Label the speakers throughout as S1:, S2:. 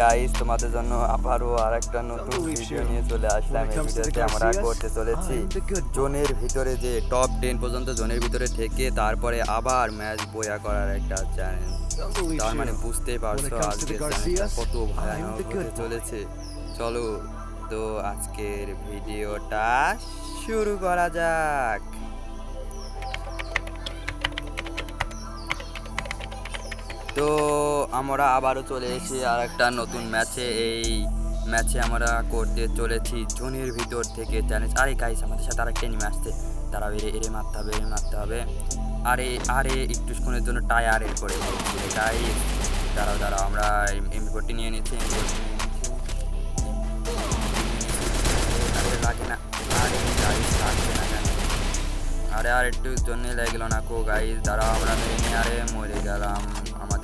S1: Guys তোমাদের জন্য আবারও আর একটা নতুন ভিডিও নিয়ে চলে আসলাম। এই ভিডিওতে আমরা করতে চলেছি জোনের ভিতরে যে টপ টেন পর্যন্ত জোনের ভিতরে থেকে তারপরে আবার ম্যাচ বয়া করার একটা চ্যালেঞ্জ তার মানে বুঝতেই পারছ আজকে কত ভয়ানক হতে চলেছে। চলো তো আজকের ভিডিওটা শুরু করা যাক। তো আমরা আবারও চলে এসেছি আর একটা নতুন ম্যাচে। এই ম্যাচে আমরা করতে চলেছি জোনের ভিতর থেকে চ্যালেঞ্জ আরে গাইস আমাদের সাথে আরেকটা এনিমে আসছে। তারা এরে এরে মারতে হবে, এরে মারতে হবে। আরে আরে একটুক্ষণের জন্য টায়ার এর করে গাইস দাঁড়াও দাঁড়াও, আমরা এমবি ফোরটি নিয়ে নিচ্ছি এমবি ফোরটি নিয়ে নিচ্ছি। লাগে না। আরে গাইস লাগছে না কেন? আরে, আর একটু জন্য লাগল না কো গাইস দাঁড়াও, আমরা মেরে আরে, মরে গেলাম।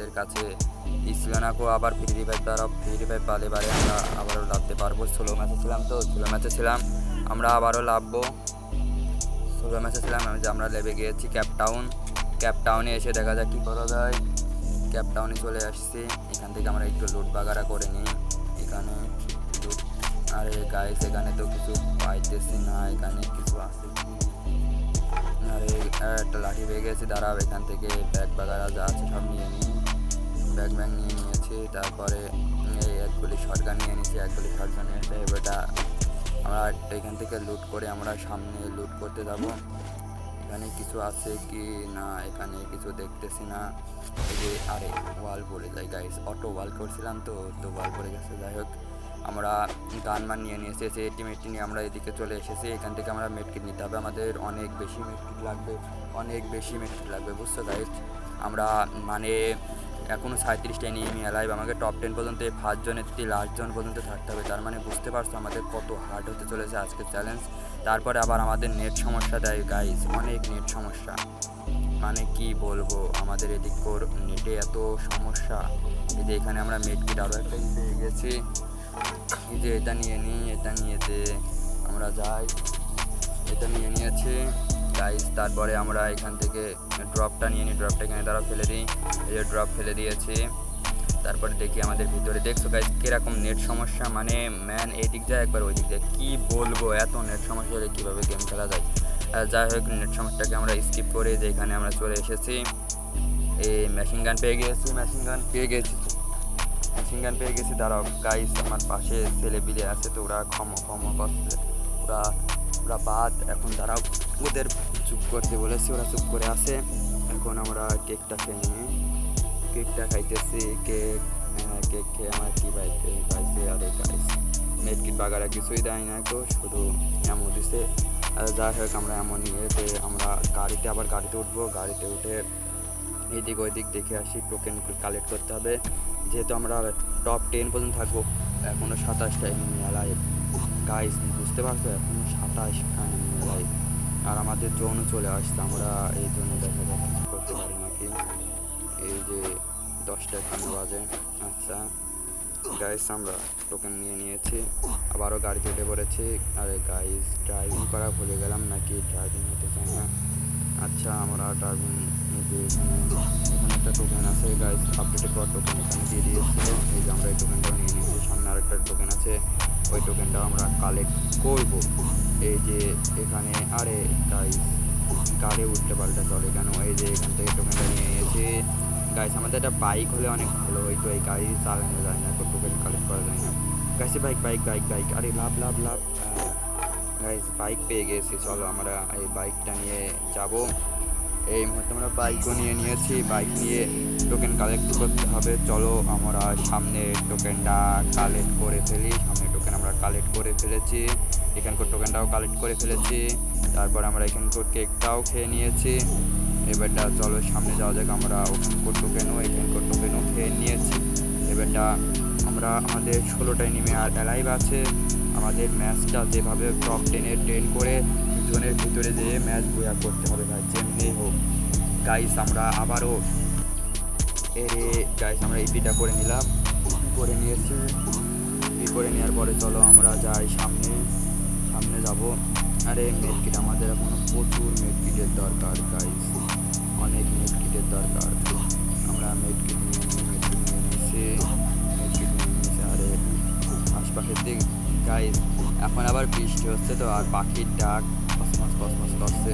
S1: আমাদের কাছে। ছিল না কো আবার ফ্রি ফাইভ দ্বারা ফ্রি ফাইভ পালে বারে আমরা আবারও লাভতে পারব। ষোলো ম্যাচে ছিলাম তো, ষোলো ম্যাচে ছিলাম। আমরা আবারও লাভবো। ষোলো ম্যাচে ছিলাম যে আমরা লেবে গিয়েছি, ক্যাপ টাউন। ক্যাপ টাউনে এসে দেখা যাক কী করা যায়। ক্যাপ টাউনে চলে আসছি। এখান থেকে আমরা একটু লুট বাগারা করে নিই। এখানে আরে গাইস এখানে তো কিছু পাইতেছি না, এখানে কিছু আছে। আরে, একটা লাঠি পেয়ে গেছি, দাঁড়াও, এখান থেকে ব্যাগ বাগারা যা আছে সব নিয়ে নিই। ব্যাগ ব্যাগ নিয়ে নিয়েছি, তারপরে এই এক গুলি শটগান নিয়ে নিয়েছি, এক গুলি শটগান নিয়েছি, এবারটা আমরা এখান থেকে লুট করে আমরা সামনে লুট করতে যাব। এখানে কিছু আছে কি না, এখানে কিছু দেখতেছি না। এই যে আরে ওয়াল পড়ে যায় গাইস অটো ওয়াল করছিলাম তো তো ওয়াল পড়ে গেছে, যাই হোক। আমরা গানমান নিয়ে নিয়ে এসেছি এটি নিয়ে আমরা এদিকে চলে এসেছি, এখান থেকে আমরা মেটকিট নিতে হবে, আমাদের অনেক বেশি মেটকিট লাগবে, অনেক বেশি মেটকিট লাগবে, বুঝছ গাইজ আমরা মানে এখনও সাঁত্রিশটা নিয়ে লাইভ আমাকে টপ টেন পর্যন্ত এই ফার্স্ট জনের থেকে লাস্ট জন পর্যন্ত থাকতে হবে। তার মানে বুঝতে পারছ আমাদের কত হার্ড হতে চলেছে আজকের চ্যালেঞ্জ তারপরে আবার আমাদের নেট সমস্যা দেয়। গাইজ অনেক নেট সমস্যা। মানে কি বলব? আমাদের এদিক নেটে এত সমস্যা। এই যে এখানে আমরা মেটকিট আরও একটা পেয়ে গেছি। এই যে এটা নিয়ে নিই এটা নিয়ে যে আমরা যাই। এটা নিয়ে নিয়েছি। গাইজ তারপরে আমরা এখান থেকে ড্রপটা নিয়ে নিই ড্রপটা এখানে তারা ফেলে দিই। এই যে ড্রপ ফেলে দিয়েছি। তারপরে দেখি আমাদের ভিতরে। দেখছ গাইজ কীরকম নেট সমস্যা? মানে ম্যান এই দিক যায় একবার ওই দিক যায়। কী বলব, এত নেট সমস্যা হলে কীভাবে গেম খেলা যায়। যাই হোক নেট সমস্যাটাকে আমরা স্কিপ করে যে এখানে আমরা চলে এসেছি। এই মেশিন গান পেয়ে গিয়েছি মেশিন গান পেয়ে গেছি। মেশিন গান পেয়ে গেছি। দাঁড়াও গাইস আমার পাশে ছেলে বিলে আছে তো, ওরা ক্ষম ক্ষম করছে ওরা ওরা বাদ। এখন দাঁড়াও। ওদের চুপ করতে বলেছি, ওরা চুপ করে আছে। এখন আমরা কেকটা খেয়ে নিই। কেকটা খাইতেছি, কেক হ্যাঁ কেক খেয়ে আমার কি পাইতে পাইছে, আরে গাইস মেটকিট বাগারা কিছুই দেয় না তো শুধু এমন দিছে। যাই হোক, আমরা এমন ইয়েতে আমরা গাড়িতে, আবার গাড়িতে উঠবো। গাড়িতে উঠে এদিক ওইদিক দেখে আসি টোকেন কালেক্ট করতে হবে। যেহেতু আমরা টপ টেন পর্যন্ত থাকব এখনও সাতাশটা এনিমি মেলায় গাইস বুঝতে পারছ? এখনও এনিমি মেলায় আর আমাদের জোনও চলে আসছে, আমরা এই জন্য দেখা যাক কিছু করতে পারি নাকি? এই যে দশটা এখানে বাজে। আচ্ছা গাইস আমরা টোকেন নিয়ে নিয়েছি, আবারও গাড়িতে উঠে পড়েছি। আরে গাইস ড্রাইভিং করা ভুলে গেলাম নাকি? ড্রাইভিং হতে চাই না। আচ্ছা আমরা ড্রাইভিং এখানে এখানে একটা টোকেন আছে গাইস আপডেটের পর টোকেন এখানে দিয়ে দিয়েছিল। এই যে আমরা এই টোকেনটা নিয়ে নিয়েছি, সামনে আরেকটা টোকেন আছে। ওই টোকেনটাও আমরা কালেক্ট করব। এই যে এখানে আরে গাইস গাড়ি উঠতে পাল্টে চলে কেন? এই যে এখান থেকে টোকেনটা নিয়ে এসে গাইস আমাদের একটা বাইক হলে অনেক ভালো হইতো। এই গাড়ি চালানো যায় না টোকেন কালেক্ট করা যায় না। গাইসে বাইক বাইক বাইক বাইক আরে লাভ লাভ লাভ। গাইস বাইক পেয়ে গেছি, চলো আমরা এই বাইকটা নিয়ে যাব। এই মুহূর্তে আমরা বাইকও নিয়ে নিয়েছি বাইক নিয়ে টোকেন কালেক্ট করতে হবে। চলো আমরা সামনে টোকেনটা কালেক্ট করে ফেলি, সামনে আমরা কালেক্ট করে ফেলেছি। এখানকার টোকেনটাও কালেক্ট করে ফেলেছি। তারপর আমরা এখানকার কেকটাও খেয়ে নিয়েছি। এবারটা চলো সামনে যাওয়া যাক, আমরা ওখানকার টোকেনও এখানকার টোকেনও খেয়ে নিয়েছি। এবারটা আমরা আমাদের ষোলোটায় নেমে আর অ্যালাইভ আছে। আমাদের ম্যাচটা যেভাবে টপ টেনে ট্রেন করে জোনের ভিতরে যেয়ে ম্যাচ বয়া করতে হবে ভাই, যেমনি হোক। গাইস আমরা আবারও এরে গাইস আমরা ইপিটা করে নিলাম। করে নিয়েছি। করে নেওয়ার পরে চলো আমরা যাই সামনে সামনে যাব। আরে মেডকিট আমাদের এখন প্রচুর মেডকিটের দরকার গাইস অনেক মেডকিটের দরকার। আমরা মেডকিট নিয়ে মেডকিট নিয়ে নিয়েছি মেডকিট নিয়ে নিয়েছি খেতে গাইস এখন আবার বৃষ্টি হচ্ছে তো, আর পাখির ডাক কসমস কসমস করছে।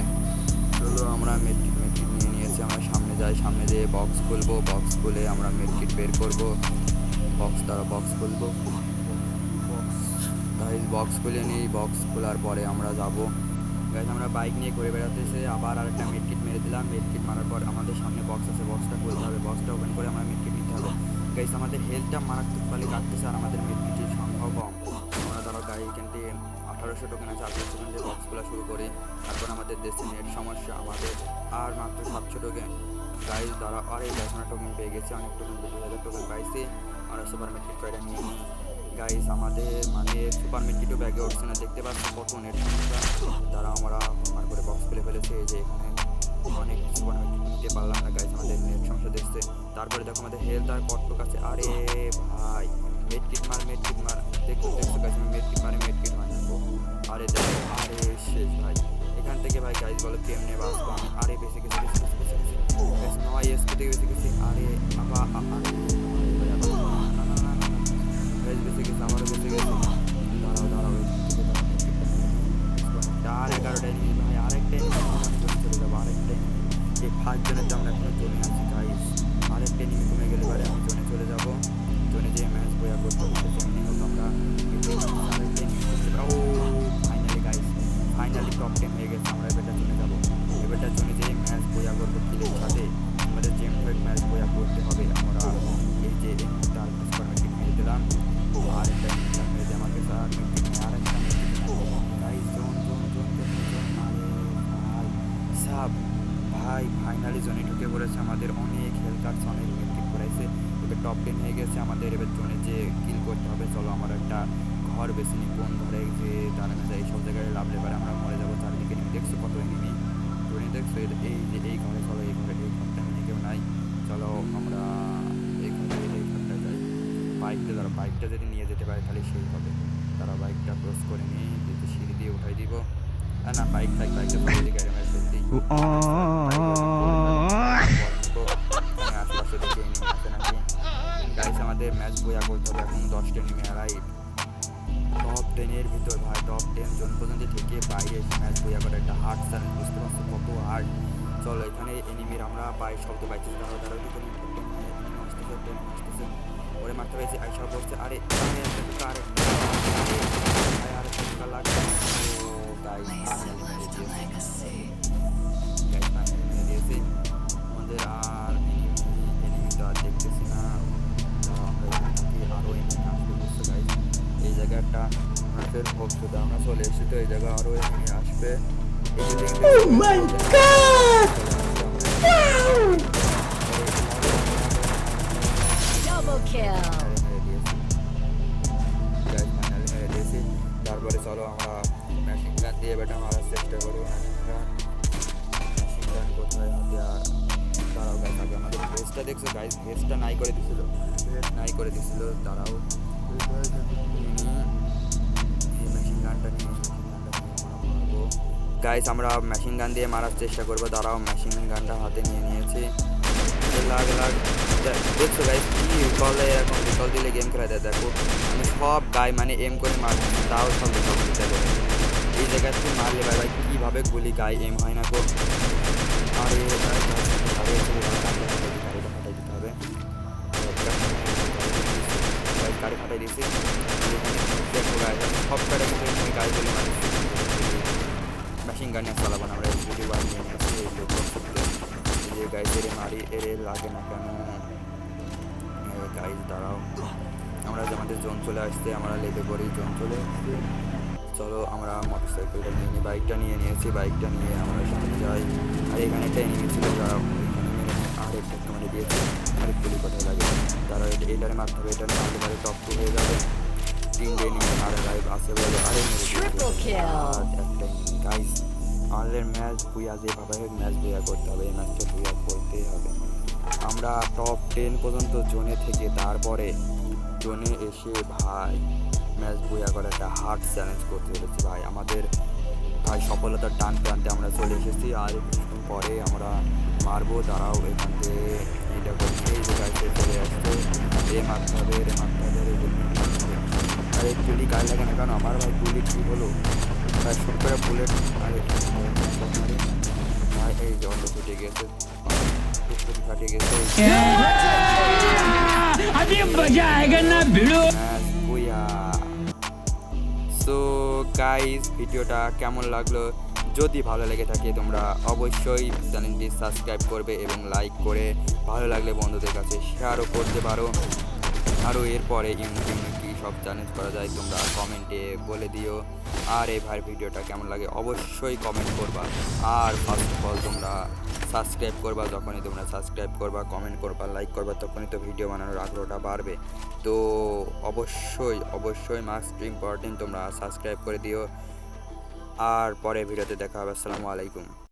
S1: চলো আমরা মেট্রিক মেট্রিক নিয়ে নিয়েছি, আমরা সামনে যাই, সামনে যেয়ে বক্স খুলবো। বক্স খুলে আমরা মেট্রিক বের করব। বক্স দ্বারা বক্স খুলবো। গাইজ বক্স খুলে নিই বক্স খোলার পরে আমরা যাব। গাইজ আমরা বাইক নিয়ে ঘুরে বেড়াতেছে আবার আরেকটা মেটকিট মেরে দিলাম। মেটকিট মারার পর আমাদের সামনে বক্স আছে বক্সটা খুলতে হবে। বক্সটা ওপেন করে আমরা মেটকিট নিতে হবে। গাইজ আমাদের হেলথটা মারাত্মক পালি কাটতেছে আর আমাদের মেটকিটের সংখ্যাও কম। আমরা ধরো গাড়ি এখান থেকে আঠারোশো টোকেন আছে, আঠারোশো টোকেন দিয়ে বক্স খোলা শুরু করি। তারপর আমাদের দেশে নেট সমস্যা, আমাদের আর মাত্র সাতশো টোকেন গাইজ দ্বারা আর এই দশ টোকেন পেয়ে গেছি, অনেক টোকেন দু হাজার টোকেন পাইছি। আমরা সুপার মেট্রিক কয়টা নিয়ে নিই? গাইস আমাদের মানে সুপার মেট্রিকও ব্যাগে উঠছে না দেখতে পাচ্ছি কত নেট তারা আমরা আমার করে বক্স খুলে ফেলেছে যে এখানে অনেক সুপার মেট্রিক নিতে পারলাম না গাইস আমাদের নেট সমস্যা দেখছে। তারপরে দেখো আমাদের হেলথ আর কটটুক আছে। আরে ভাই মেট্রিক মার মেট্রিক মার। দেখো দেখছ গাইস আমি মেট্রিক মারে মেট্রিক হয় না আরে দেখো আরে শেষ ভাই। এখান থেকে ভাই গাইস বলো কেমনে বাঁচবো আমি? আরে বেঁচে গেছি বেঁচে গেছি বেশ নয় এসপি থেকে বেঁচে গেছি। আরে আবার আ- আরে ভাই, আবার। না না না না না গাইজ বেঁচে গেছে আমারও বেঁচে আর এগারোটা এনিমি ভাই আরেকটা এনিমি চলে যাব আরেকটা যে ফার্স্ট জনের তো আমরা এখনও চলে গাইজ ভাই ফাইনালি জোনে ঢুকে পড়েছে আমাদের অনেক হেলথ কার্ডস অনেক মেট্রিক করাইছে এবার টপ টেন হয়ে গেছে আমাদের। এবার জোনে যে কিল করতে হবে, চলো আমার একটা ঘর বেশি নিই। কোন ঘরে যে দাঁড়ানো যায় এইসব জায়গায় লাভলে পারে আমরা মরে যাব চারিদিকে। নিয়ে দেখছ কত এনিমি জোনে দেখছ? এই যে এই ঘরে চলো, এই ঘরে এই ঘরটা মিলে কেউ নাই। চলো আমরা এই ঘরে, এই ঘরটা যাই। বাইকটা ধরো বাইকটা যদি নিয়ে যেতে পারে তাহলে সেই হবে। তারা বাইকটা ক্রস করে নিয়ে সিঁড়ি দিয়ে উঠাই দিব। না বাইক চলে দিকে গাড়ি মারি ফেলতেই আশেপাশে দেখে আছে নাকি গাইস আমাদের ম্যাচ বইয়া করতে হবে এখন দশটা এনিমি রাইট টপ টেনের ভিতর ভাই টপ টেন জন পর্যন্ত থেকে বাইরে ম্যাচ বইয়া করে একটা হার্ড চ্যালেঞ্জ বুঝতে পারছ কত হার্ড চলো এখানে এনিমির আমরা পাই শব্দ পাইছি দাঁড়াও দাঁড়াও দিকে আসতেছে টেন আসতেছে ওরে মারতে পেরেছি আইসা বসছে আরে আরে একটা আরে আরে আরে দিছিল মেশিন গাইস আমরা মেশিন গান দিয়ে মারার চেষ্টা করব দাঁড়াও মেশিন গানটা হাতে নিয়ে নিয়েছি লাগ লাগ দেখছ গাইস কি রিকলে এরকম রিকল দিলে গেম খেলা যায় দেখো আমি সব গাই মানে এম করে মারছি তাও সব রিকল দিতে এই জায়গায় তুই মারলে ভাই ভাই কীভাবে গুলি গাই এম হয় না গো আরে আরে গাড়ি গাড়ি ফাটাই দিয়েছি। সব গাড়ি কিন্তু গাড়ি গুলি মারছি। মেশিন গান নিয়ে চালাবো না, আমরা এলপিডি ওয়ান নিয়ে নিয়েছি, এই যে গাইজ এরে মারি এরে লাগে না কেন? গাইজ দাঁড়াও। আমরা আমাদের জোন চলে আসছে, আমরা লেগে পড়ি জোন চলে। চলো, আমরা মোটর সাইকেলটা নিয়ে নিই বাইকটা নিয়ে নিয়েছি বাইকটা নিয়ে আমরা সামনে যাই। আর এখানে একটা এনিমি ছিল মেরে আর একটা দিয়েছি। একটু কোথায় লাগে এটারে মারতে হবে এটা মারতে পারে টপ টু হয়ে যাবে। তিনটে এনিমি আর লাইভ আছে বলে আরে গাইজ আমাদের ম্যাচ বুয়া যেভাবে ম্যাচ বুয়া করতে হবে এই ম্যাচটা বুয়া করতেই হবে। আমরা টপ টেন পর্যন্ত জোনে থেকে তারপরে জোনে এসে ভাই ম্যাচ বুয়া করে একটা হার্ড চ্যালেঞ্জ করতে চলেছি ভাই। আমাদের আর সফলতার টান প্রান্তে আমরা চলে এসেছি। আর কিছুক্ষণ পরে আমরা মারবো। তারাও এখান থেকে এটা করছে চলে আসছে। এ মারতে হবে আর এই চুলি গায়ে লাগে না কারণ আমার ভাই চুলি ঠিক হলো? তাই করে বুলেট আর এই যে অন্য ফুটে গেছে। ফাটে গেছে।
S2: ভিড়ো।
S1: হ্যাঁ গাইস ভিডিওটা কেমন লাগল? যদি ভালো লেগে থাকে, তোমরা অবশ্যই চ্যানেলটি সাবস্ক্রাইব করবে এবং লাইক করে ভালো লাগলে বন্ধুদের কাছে শেয়ারও করতে পারো। আরও এরপরে ইউনিক সব চ্যালেঞ্জ করা যায়, তোমরা কমেন্টে বলে দিও। আর এই ভাইয়ের ভিডিওটা কেমন লাগে অবশ্যই কমেন্ট করবা। আর ফার্স্ট অফ অল তোমরা সাবস্ক্রাইব করবা, যখনই তোমরা সাবস্ক্রাইব করবা কমেন্ট করবা লাইক করবা, তখনই তো ভিডিও বানানোর আগ্রহটা বাড়বে। তো অবশ্যই অবশ্যই মাস্ট ইম্পর্টেন্ট তোমরা সাবস্ক্রাইব করে দিও। আর পরে ভিডিওতে দেখা হবে, আসসালামু আলাইকুম।